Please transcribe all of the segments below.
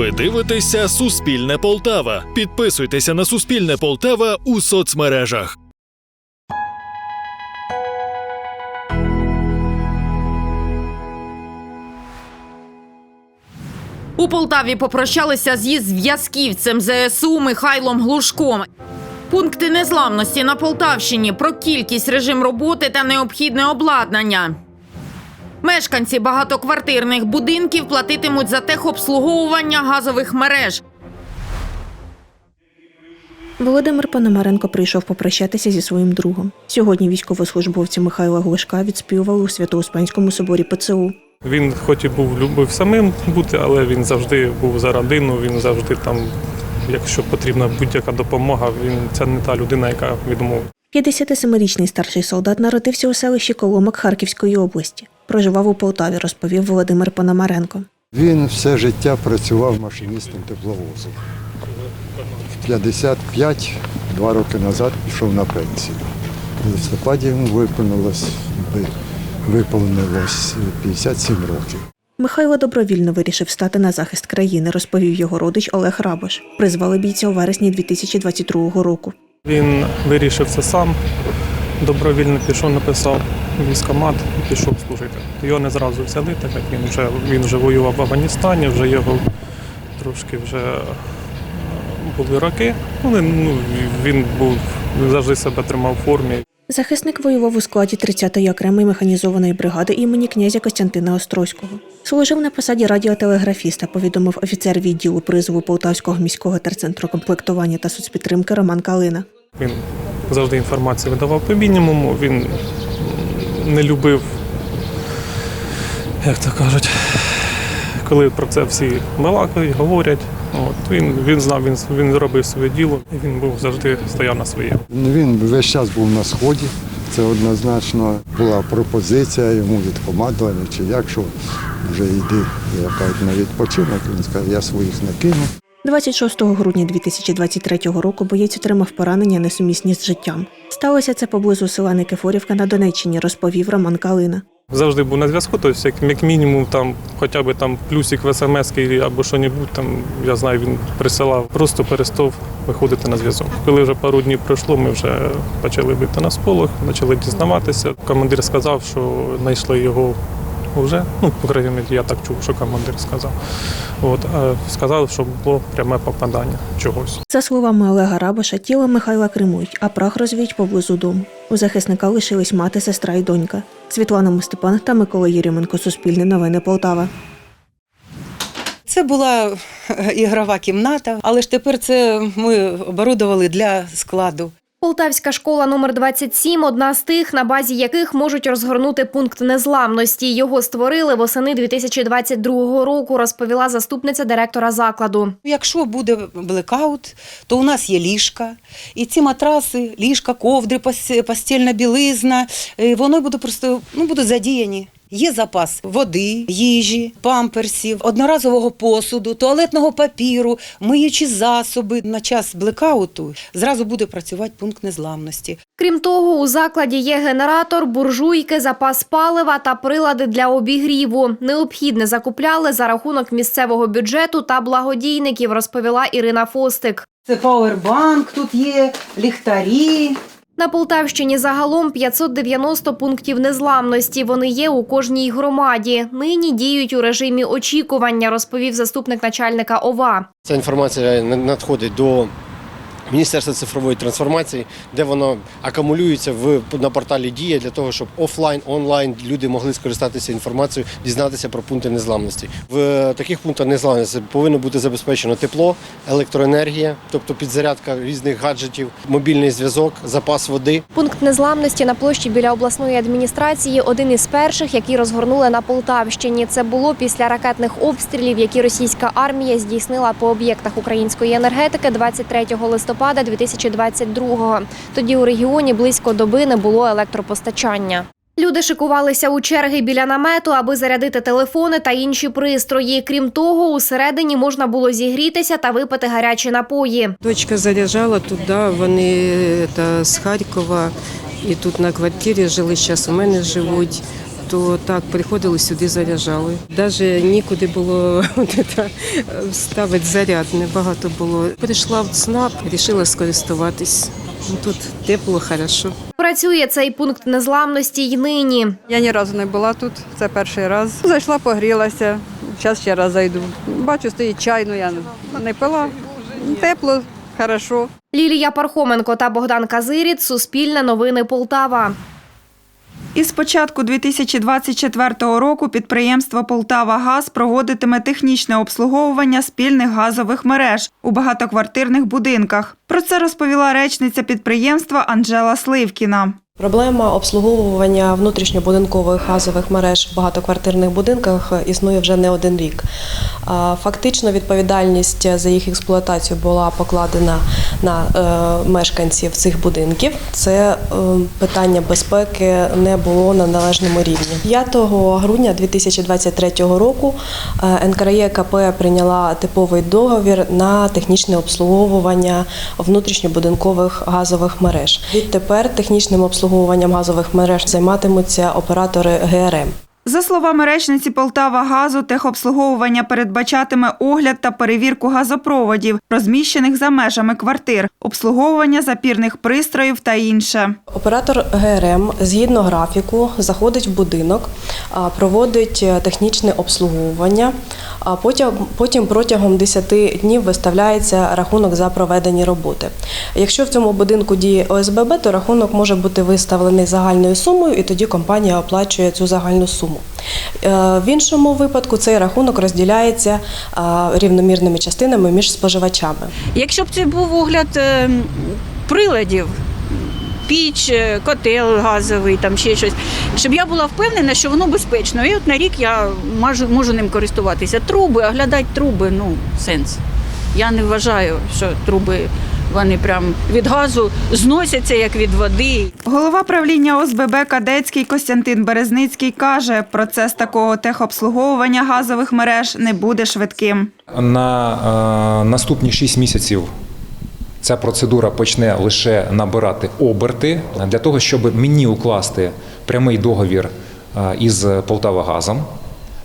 Ви дивитеся Суспільне Полтава. Підписуйтеся на Суспільне Полтава у соцмережах. У Полтаві попрощалися зі зв'язківцем ЗСУ Михайлом Глушком. Пункти незламності на Полтавщині про кількість режим роботи та необхідне обладнання. Мешканці багатоквартирних будинків платитимуть за техобслуговування газових мереж. Володимир Пономаренко прийшов попрощатися зі своїм другом. Сьогодні військовослужбовці Михайла Глушка відспівали у Свято-Успенському соборі ПЦУ. Він хоч і був любив самим бути, але він завжди був за родину, він завжди там, якщо потрібна будь-яка допомога, він це не та людина, яка відмовить. 57-річний старший солдат народився у селищі Коломак Харківської області. Проживав у Полтаві, розповів Володимир Пономаренко. Він все життя працював машиністом тепловозу. В 55, два роки назад пішов на пенсію. У листопаді йому виповнилось, виповнилось 57 років. Михайло добровільно вирішив стати на захист країни, розповів його родич Олег Рабош. Призвали бійця у вересні 2022 року. Він вирішив це сам, добровільно пішов, написав військомат і пішов служити. Його не зразу взяли, так як він вже він вже воював в Афганістані, вже його трошки вже е, були роки. Але ну, він був завжди себе тримав в формі. Захисник воював у складі 30-ї окремої механізованої бригади імені князя Костянтина Острозького. Служив на посаді радіотелеграфіста, повідомив офіцер відділу призову Полтавського міського терцентру комплектування та соцпідтримки Роман Калина. Він завжди інформацію видавав по мінімуму. Він не любив, як то кажуть, коли про це всі балакають, говорять. От, він, він знав, він, він робив своє діло, і він був завжди стояв на своєму. Він весь час був на сході. Це однозначно була пропозиція йому від командування, чи якщо вже йди, як кажуть, на відпочинок, він сказав, я своїх не кину. 26 грудня 2023 року боєць отримав поранення несумісні з життям. Сталося це поблизу села Никифорівка на Донеччині, розповів Роман Калина. Завжди був на зв'язку, тобто як, мінімум там хоча б там плюсик в смс або що-небудь там, я знаю, він присилав, просто перестав виходити на зв'язок. Коли вже пару днів пройшло, ми вже почали бити на сполох, почали дізнаватися. Командир сказав, що знайшли його вже. Ну, по крайній мірі, я так чув, що командир сказав. От, а сказав, що було пряме попадання чогось. За словами Олега Рабоша, тіло Михайла кремують, а прах розвіють поблизу дому. У захисника лишились мати, сестра і донька. Світлана Мостепан та Микола Єріменко. Суспільне новини Полтава. Це була е, ігрова кімната, але ж тепер це ми оборудували для складу. Полтавська школа номер 27 – одна з тих, на базі яких можуть розгорнути пункт незламності. Його створили восени 2022 року, розповіла заступниця директора закладу. Якщо буде блекаут, то у нас є ліжка, і ці матраси, ліжка, ковдри, пос- постільна білизна, е, воно буде просто ну, будуть задіяні. Є запас води, їжі, памперсів, одноразового посуду, туалетного папіру, миючі засоби. На час блекауту зразу буде працювати пункт незламності. Крім того, у закладі є генератор, буржуйки, запас палива та прилади для обігріву. Необхідне закупляли за рахунок місцевого бюджету та благодійників, розповіла Ірина Фостик. Це пауербанк, тут є ліхтарі. На Полтавщині загалом 590 пунктів незламності. Вони є у кожній громаді. Нині діють у режимі очікування, розповів заступник начальника ОВА. Ця інформація на- надходить до Міністерства цифрової трансформації, де воно акумулюється в на порталі Дія для того, щоб офлайн, онлайн люди могли скористатися інформацією, дізнатися про пункти незламності. В е, таких пунктах незламності повинно бути забезпечено тепло, електроенергія, тобто підзарядка різних гаджетів, мобільний зв'язок, запас води. Пункт незламності на площі біля обласної адміністрації один із перших, які розгорнули на Полтавщині. Це було після ракетних обстрілів, які російська армія здійснила по об'єктах української енергетики 23 листопада 2022-го. Тоді у регіоні близько доби не було електропостачання. Люди шикувалися у черги біля намету, аби зарядити телефони та інші пристрої. Крім того, усередині можна було зігрітися та випити гарячі напої. Дочка заряджала туди, вони та, з Харкова і тут на квартирі жили, зараз у мене живуть. То так приходили сюди, заряджали. Навіть нікуди було ставити заряд, небагато було. Прийшла в ЦНАП, вирішила скористуватись. Ну, Тут тепло, хорошо. Працює цей пункт незламності й нині. Я ні разу не була тут, це перший раз. Зайшла, погрілася. Зараз ще раз зайду. Бачу, стоїть чай, ну я не пила. Тепло, хорошо. Лілія Пархоменко та Богдан Казиріт. Суспільне новини Полтава. Із початку 2024 року підприємство Полтава Газ проводитиме технічне обслуговування спільних газових мереж у багатоквартирних будинках. Про це розповіла речниця підприємства Анжела Сливкіна. Проблема обслуговування внутрішньобудинкових газових мереж в багатоквартирних будинках існує вже не один рік. Фактично відповідальність за їх експлуатацію була покладена на е, мешканців цих будинків. Це е, питання безпеки не було на належному рівні. 5 грудня 2023 року е, НКРЕКП прийняла типовий договір на технічне обслуговування внутрішньобудинкових газових мереж. Відтепер технічним обслуговуванням газових мереж займатимуться оператори ГРМ. За словами речниці Полтава Газу, техобслуговування передбачатиме огляд та перевірку газопроводів, розміщених за межами квартир, обслуговування запірних пристроїв та інше. Оператор ГРМ згідно графіку заходить в будинок, проводить е, технічне обслуговування, а потім, протягом 10 днів виставляється рахунок за проведені роботи. Якщо в цьому будинку діє ОСББ, то рахунок може бути виставлений загальною сумою, і тоді компанія оплачує цю загальну суму. Е, В іншому випадку цей рахунок розділяється рівномірними частинами між споживачами. Якщо б це був огляд е, приладів, піч, е, котел газовий, там ще щось, щоб я була впевнена, що воно безпечно. І от на рік я можу, можу ним користуватися. Труби, оглядати труби, ну, сенс. Я не вважаю, що труби вони прям від газу зносяться як від води. Голова правління ОСББ Кадецький Костянтин Березницький каже, процес такого техобслуговування газових мереж не буде швидким. На е, наступні 6 місяців ця процедура почне лише набирати оберти для того, щоб мені укласти прямий договір е, із Полтавагазом.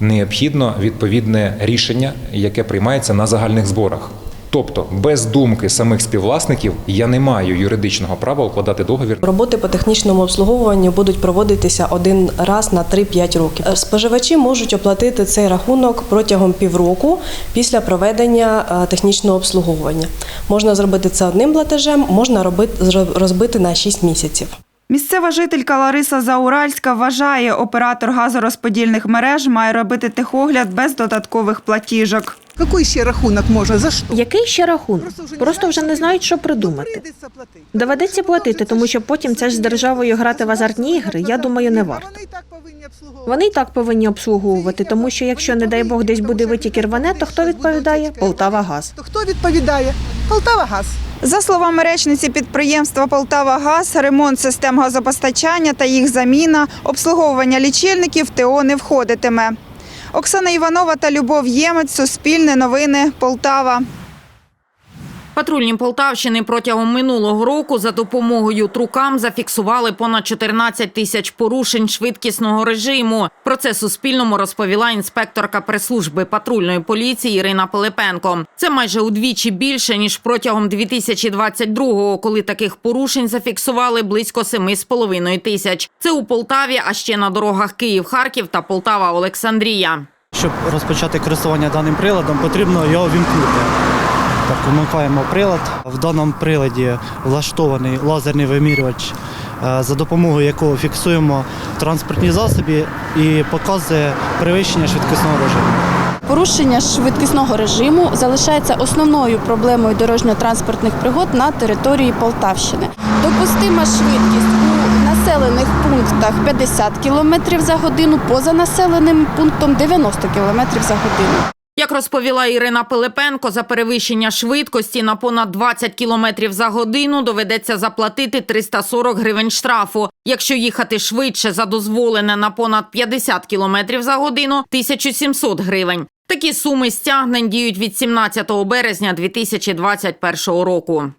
Необхідно відповідне рішення, яке приймається на загальних зборах. Тобто, без думки самих співвласників я не маю юридичного права укладати договір. Роботи по технічному обслуговуванню будуть проводитися один раз на 3-5 років. Споживачі можуть оплатити цей рахунок протягом півроку після проведення е, технічного обслуговування. Можна зробити це одним платежем, можна робити розбити на 6 місяців. Місцева жителька Лариса Зауральська вважає, оператор газорозподільних мереж має робити техогляд без додаткових платіжок. Який ще рахунок може? За що? Який ще рахунок? Просто вже не знають, що придумати. Доведеться платити, тому що потім це ж з державою грати в азартні ігри, я думаю, не варто. Вони і так повинні обслуговувати. Тому що якщо, не дай Бог, десь буде витік і рване, то хто відповідає? Полтава Газ. То хто відповідає? Полтава газ. За словами речниці підприємства Полтава Газ, ремонт систем газопостачання та їх заміна, обслуговування лічильників ТО не входитиме. Оксана Іванова та Любов Ємець, Суспільне новини, Полтава. Патрульні Полтавщини протягом минулого року за допомогою трукам зафіксували понад 14 тисяч порушень швидкісного режиму. Про це Суспільному розповіла інспекторка прес-служби патрульної поліції Ірина Пилипенко. Це майже удвічі більше ніж протягом 2022-го, коли таких порушень зафіксували близько 7,5 тисяч. Це у Полтаві, а ще на дорогах Київ-Харків та Полтава-Олександрія. Щоб розпочати користування даним приладом, потрібно його вімкнути. Так, вмикаємо прилад. В даному приладі влаштований лазерний вимірювач, е, за допомогою якого фіксуємо транспортні засоби і показує перевищення швидкісного режиму. Порушення швидкісного режиму залишається основною проблемою дорожньо-транспортних пригод на території Полтавщини. Допустима швидкість у населених пунктах 50 км за годину, поза населеним пунктом 90 км за годину. Як розповіла Ірина Пилипенко, за перевищення швидкості на понад 20 км за годину доведеться заплатити 340 гривень штрафу. Якщо їхати швидше за дозволене на понад 50 км за годину 1700 гривень. Такі суми стягнень діють від 17 березня 2021 року.